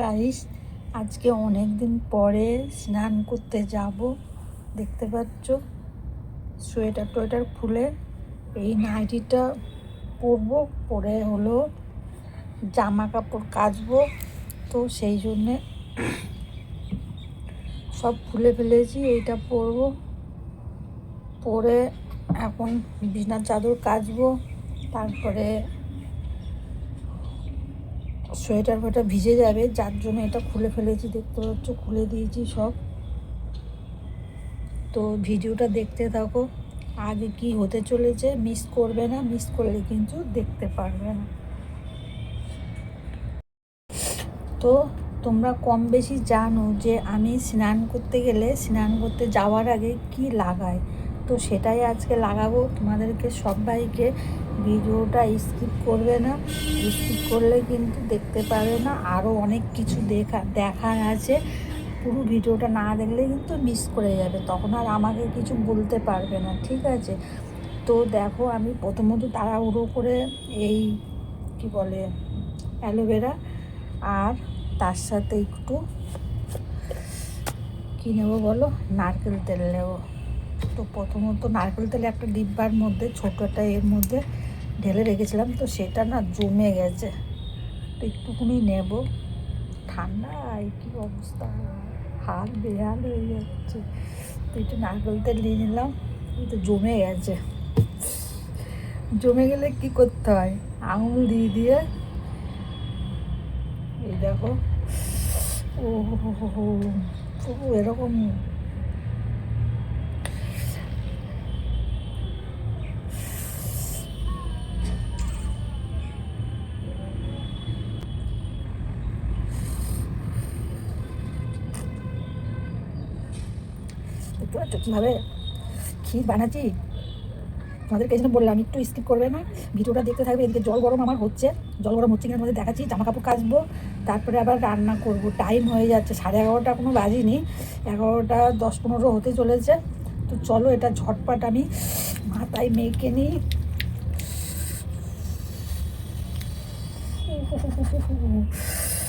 Guys আজকে অনেক দিন পরে স্নান করতে যাব। দেখতে পাচ্ছ? সোয়েটার টোয়েটার খুলে এই নাইটিটা পরবো, পরে হলো জামা কাপড় কাচবো। তো সেই জন্যে সব খুলে ফেলেছি, এইটা পরবো। পরে এখন বিছনার চাদর কাচবো, তারপরে সোয়েটার ফোয়েটার ভিজে যাবে, যার জন্য এটা খুলে ফেলেছি, দেখতে পাচ্ছ, খুলে দিয়েছি সব। তো ভিডিওটা দেখতে থাকো, আগে কি হতে চলেছে মিস করবে না মিস করলে কিন্তু দেখতে পারবে না। তো তোমরা কম বেশি জানো যে আমি স্নান করতে গেলে, স্নান করতে যাওয়ার আগে কি লাগাই তো সেটাই আজকে লাগাবো। তোমাদেরকে সবাইকে ভিডিওটা স্কিপ করবে না। স্কিপ করলে কিন্তু দেখতে পারবে না। আরও অনেক কিছু দেখা, দেখার আছে। পুরো ভিডিওটা না দেখলে কিন্তু মিস করে যাবে। তখন আর আমাকে কিছু বলতে পারবে না, ঠিক আছে? তো দেখো, আমি প্রথমত তাড়াহুড়ো করে এই কি বলে, অ্যালোভেরা আর তার সাথে একটু কী নেব বলো? নারকেল তেল নেব। তো প্রথমত নারকেল তেল একটা ডিব্বার মধ্যে ছোটো একটা এর মধ্যে ঢেলে রেখেছিলাম, তো সেটা না জমে গেছে। তো একটুকুনি নেব। ঠান্ডা কী অবস্থা? হাত বেহাল হয়ে যাচ্ছে। তো একটু নারকেল তেল নিয়ে নিলাম তো জমে গেছে। জমে গেলে কি করতে হয়? আঙুল দিয়ে দিয়ে, এই দেখো, ও হো হো এরকম একটু কীভাবে ক্ষীর বানাচ্ছি তোমাদেরকে এই জন্য বললাম, একটু স্কিপ করবে না। ভিডিওটা দেখতে থাকবে, এদিকে জল গরম আমার হচ্ছে। জল গরম হচ্ছে কিনা তোমাদের দেখাচ্ছি জামা কাপড় কাচবো, তারপরে আবার রান্না করব। টাইম হয়ে যাচ্ছে, সাড়ে এগারোটা কোনো বাজিনি। এগারোটা দশ পনেরো হতে চলেছে। তো চলো এটা ঝটপট আমি মাথায় মেখে নিই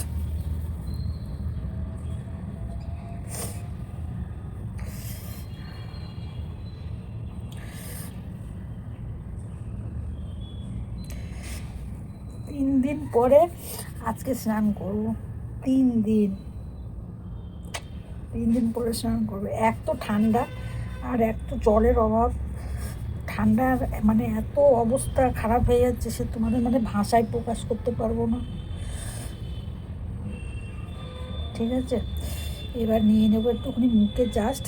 তিন দিন পরে আজকে স্নান করব। তিন দিন। তিন দিন পরে স্নান করব। এক তো ঠান্ডা আর এক তো জলের অভাব। ঠান্ডার মানে এত অবস্থা খারাপ হয়ে যাচ্ছে সে তোমাদের মানে ভাষায় প্রকাশ করতে পারব না। ঠিক আছে? এবার নিয়ে নেব একটুখানি মুখে জাস্ট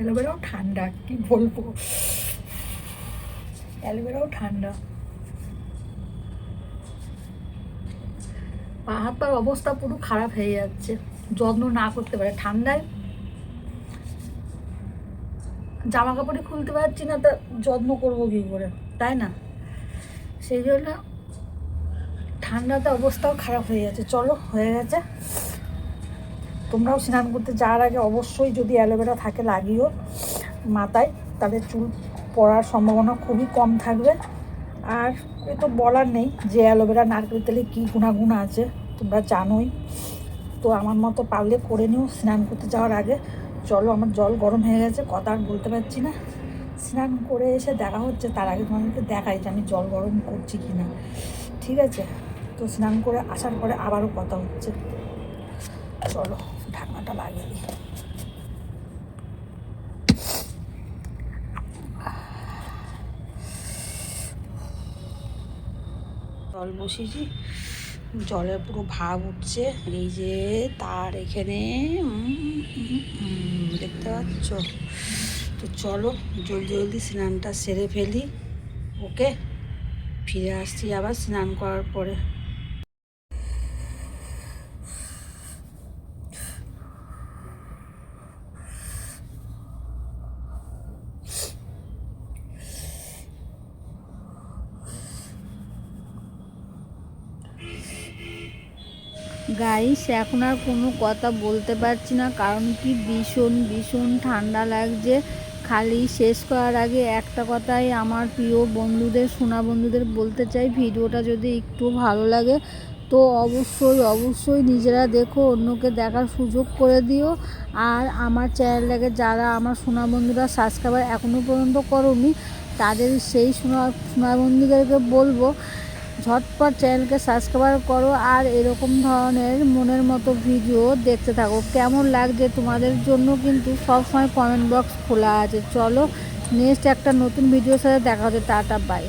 অ্যালোভেরাও ঠান্ডা, কি বলব? অ্যালোভেরাও ঠান্ডা পা হাত পার অবস্থা পুরো খারাপ হয়ে যাচ্ছে। যত্ন না করতে পারে। ঠান্ডায় জামা কাপড়ই খুলতে পারছি না, তা যত্ন করব কী করে? তাই না? সেই জন্য ঠান্ডাতে অবস্থাও খারাপ হয়ে যাচ্ছে। চলো, হয়ে গেছে। তোমরাও স্নান করতে যাওয়ার আগে অবশ্যই যদি অ্যালোভেরা থাকে, লাগিও মাথায়। তাদের চুল পড়ার সম্ভাবনা খুবই কম থাকবে। আর এ তো বলার নেই যে অ্যালোভেরা, নারকেল তেলে কী গুণাগুণ আছে, তোমরা জানোই। তো আমার মতো পারলে করে নিও স্নান করতে যাওয়ার আগে। চলো, আমার জল গরম হয়ে গেছে, কথা আর বলতে পারছি না। স্নান করে এসে দেখা হচ্ছে, তার আগে তোমাদেরকে দেখাই যে আমি জল গরম করছি কি না ঠিক আছে? তো স্নান করে আসার পরে আবারও কথা হচ্ছে। চলো, ঢাকনাটা লাগিয়ে দিই। জল বসিয়েছি জলের পুরো ভাব উঠছে। এই যে তার এখানে দেখতে পাচ্ছ? তো চলো, জলদি জলদি স্নানটা সেরে ফেলি। ওকে, ফিরে আসছি আবার স্নান করার পরে। গাইস, এখন আর কোনো কথা বলতে পারছি না, কারণ কি ভীষণ ভীষণ ঠান্ডা লাগছে। খালি শেষ করার আগে একটা কথাই আমার প্রিয় বন্ধুদের, সোনা বন্ধুদের বলতে চাই, ভিডিওটা যদি একটু ভালো লাগে, তো অবশ্যই অবশ্যই নিজেরা দেখো, অন্যকে দেখার সুযোগ করে দিও। আর আমার চ্যানেলটাকে যারা আমার সোনা বন্ধুরা সাবস্ক্রাইবার এখনও পর্যন্ত করোনি, তাদের সেই সোনা সোনা বন্ধুদেরকে বলব ঝটপট চ্যানেলকে সাবস্ক্রাইব করো আর এরকম ধরনের মনের মতো ভিডিও দেখতে থাকো। কেমন লাগছে তোমাদের জন্য কিন্তু সবসময় কমেন্ট বক্স খোলা আছে। চলো নেক্সট একটা নতুন ভিডিওর সাথে দেখা হচ্ছে। Tata bye